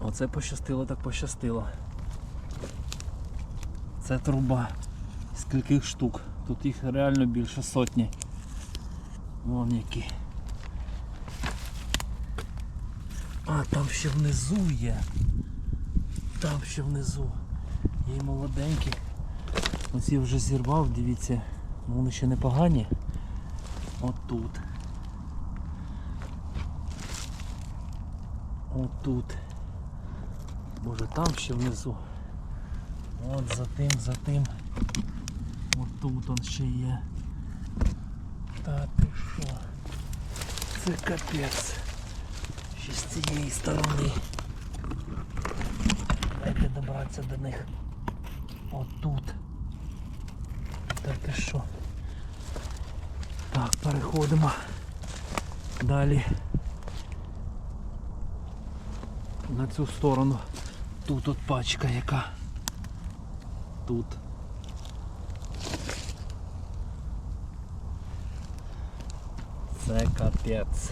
Оце пощастило, так пощастило. Це труба. Скільких штук? Тут їх реально більше сотні. Вон які. А, там ще внизу є. Там ще внизу. Є й молоденькі. Я вже зірвав, дивіться. Ну, Вони ще непогані. От тут. Може там ще внизу. От за тим, за тим. От тут он ще є. Та ти що? Це капець. Ще з цієї сторони. Дайте добратися до них. От тут. Та ти що? Так, переходимо. Далі. На цю сторону. Тут от пачка яка. Тут. Це капець.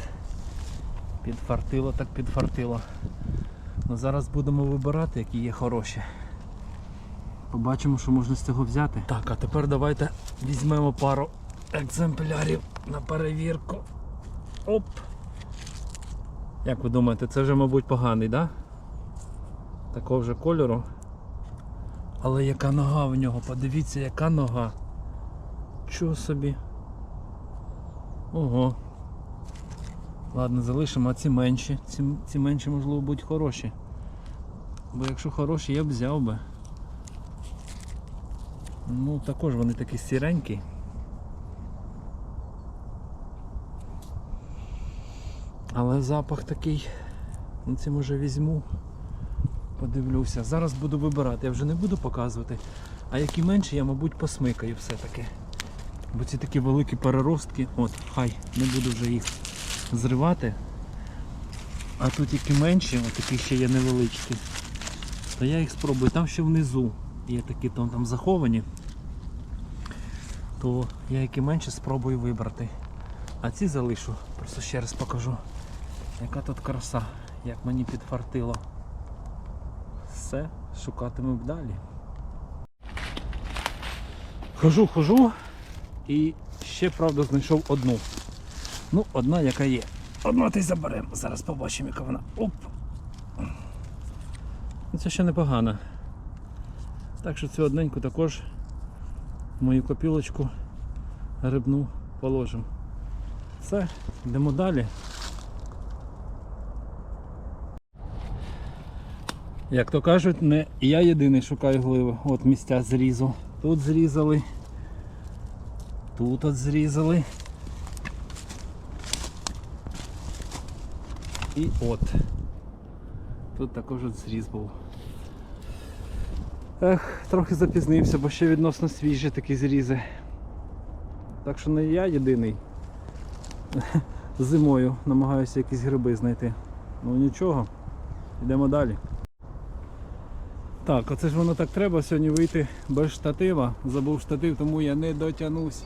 Підфартило так підфартило. Ну зараз будемо вибирати, які є хороші. Побачимо, що можна з цього взяти. Так, а тепер давайте візьмемо пару екземплярів на перевірку. Оп! Як ви думаєте, це вже, мабуть, поганий, так? Да? Такого вже кольору. Але яка нога в нього? Подивіться, яка нога. Чого собі? Ого. Ладно, залишимо, а ці менші. Ці, ці менші, можливо, будуть хороші. Бо якщо хороші, я б взяв би. Ну, також вони такі сіренькі. Але запах такий. Ну, ці може візьму. Подивлюся. Зараз буду вибирати. Я вже не буду показувати. А які менші, я, мабуть, посмикаю все-таки. Бо ці такі великі переростки, от, хай, не буду вже їх зривати. А тут які менші, от такі ще є невеличкі. То я їх спробую. Там ще внизу є такі там, там заховані. То я які менші спробую вибрати. А ці залишу, просто ще раз покажу. Яка тут краса, як мені підфартило. Все, шукатимемо далі. Хожу, хожу і ще, правда, знайшов одну. Ну, одна, яка є. Одну ти заберемо. Зараз побачимо, яка вона. Оп! Ну, Це ще непогано. Так що цю одненьку також мою копілочку грибну положимо. Все, йдемо далі. Як то кажуть, не я єдиний шукаю гливи. От місця зрізу. Тут зрізали. Тут от зрізали. І от. Тут також от зріз був. Ех, трохи запізнився, бо ще відносно свіжі такі зрізи. Так що не я єдиний. Зимою намагаюся якісь гриби знайти. Ну нічого, йдемо далі. Так, оце ж воно так треба сьогодні вийти без штатива. Забув штатив, тому я не дотягнусь,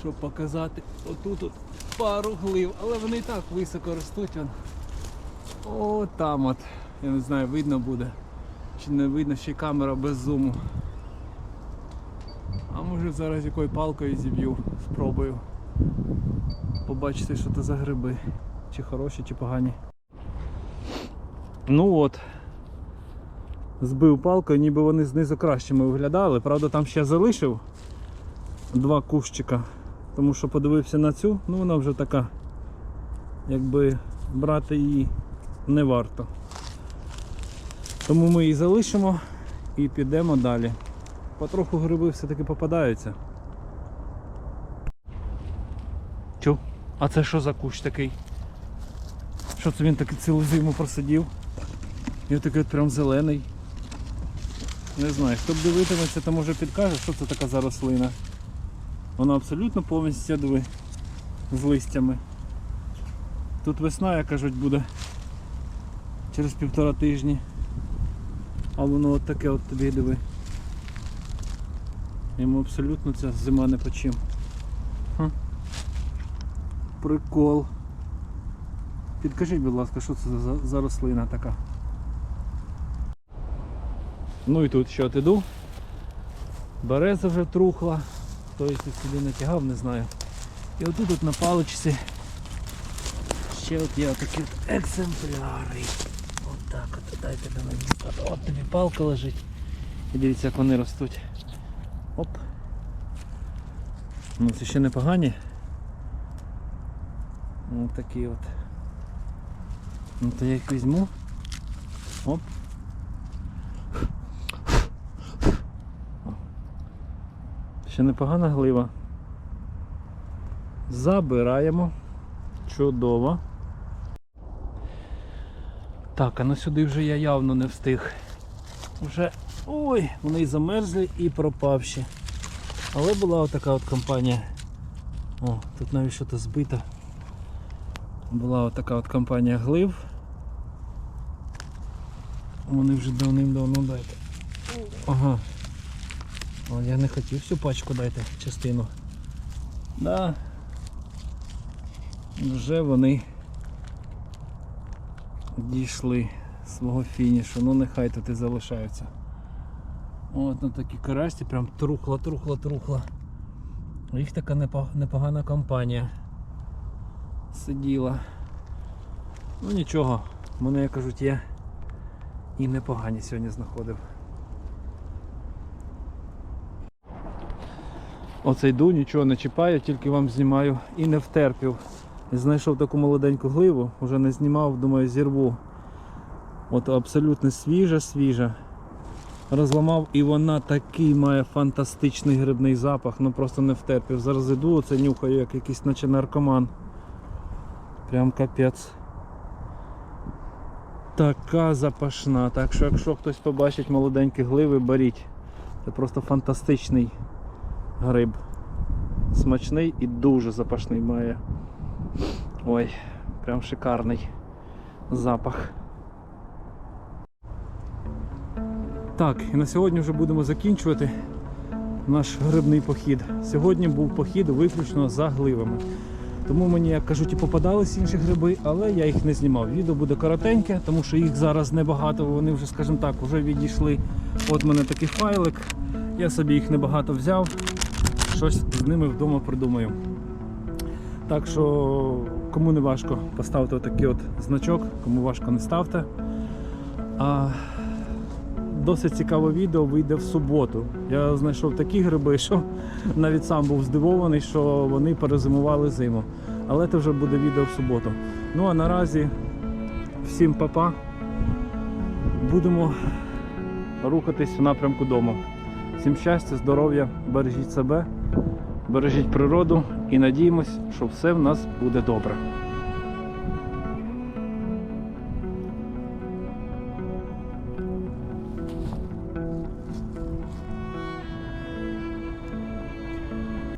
щоб показати отут от пару глив, але вони і так високо ростуть. Вон. О, там от. Я не знаю, видно буде. Чи не видно, ще й камера без зуму. А може зараз якою палкою зіб'ю, спробую. Побачити, що це за гриби. Чи хороші, чи погані. Ну от. Збив палкою, ніби вони знизу кращими виглядали. Правда, там ще залишив два кущика. Тому що подивився на цю, ну вона вже така, якби брати її не варто. Тому ми її залишимо і підемо далі. Потроху гриби все-таки попадаються. Чу? А це що за кущ такий? Що це він такий цілу зиму просидів? Він такий от прям зелений. Не знаю, хто б дивитиметься, то може підкаже, що це така за рослина. Вона абсолютно повністю диви, з листями. Тут весна, як кажуть, буде через півтора тижні. А воно от таке от тобі диви. Йому абсолютно ця зима не по чим. Ха. Прикол. Підкажіть, будь ласка, що це за, за рослина така? Ну і тут що от іду. Береза вже трухла. Хто їх тут сюди натягав, не знаю. І отут от на паличці ще от є такі екземпляри. От от дайте до мене. От, тобі палка лежить. І дивіться, як вони ростуть. Оп. Ну це ще непогані. Ось такі от. Ну то я їх візьму. Оп. Ще непогана глива. Забираємо. Чудово. Так, а на сюди вже я явно не встиг. Вже ой, вони замерзли і пропавші. Але була отака от компанія. О, тут навіть щось збито. Була отака от компанія глив. Вони вже давним-давно дайте. Ага. О, я не хотів всю пачку дайте частину. Да. Вже вони дійшли свого фінішу. Ну нехай тут і залишаються. От на такі карасті прям трухла, трухла, трухла. Їх така непогана компанія сиділа. Ну нічого, мене, як кажуть, є і непогані сьогодні знаходив. Оце йду, нічого не чіпаю, тільки вам знімаю і не втерпів. Знайшов таку молоденьку гливу, вже не знімав, думаю, зірву. От абсолютно свіжа, свіжа. Розламав і вона такий має фантастичний грибний запах, ну просто не втерпів. Зараз іду, оце нюхаю, як якийсь наче наркоман. Прям капець. Така запашна. Так що якщо хтось побачить молоденькі гливи, беріть. Це просто фантастичний гриб. Смачний і дуже запашний має. Ой, прям шикарний запах. Так, і на сьогодні вже будемо закінчувати наш грибний похід. Сьогодні був похід виключно за гливами. Тому мені, як кажуть, і попадались інші гриби, але я їх не знімав. Відео буде коротеньке, тому що їх зараз небагато, вони вже, скажімо так, вже відійшли. От мене такий файлик. Я собі їх небагато взяв. Щось з ними вдома придумаю. Так що, кому не важко, поставте отакий от значок, кому важко не ставте. А досить цікаве відео вийде в суботу. Я знайшов такі гриби, що навіть сам був здивований, що вони перезимували зиму. Але це вже буде відео в суботу. Ну а наразі всім па-па. Будемо рухатись в напрямку дому. Всім щастя, здоров'я, бережіть себе, бережіть природу і надіємось, що все в нас буде добре.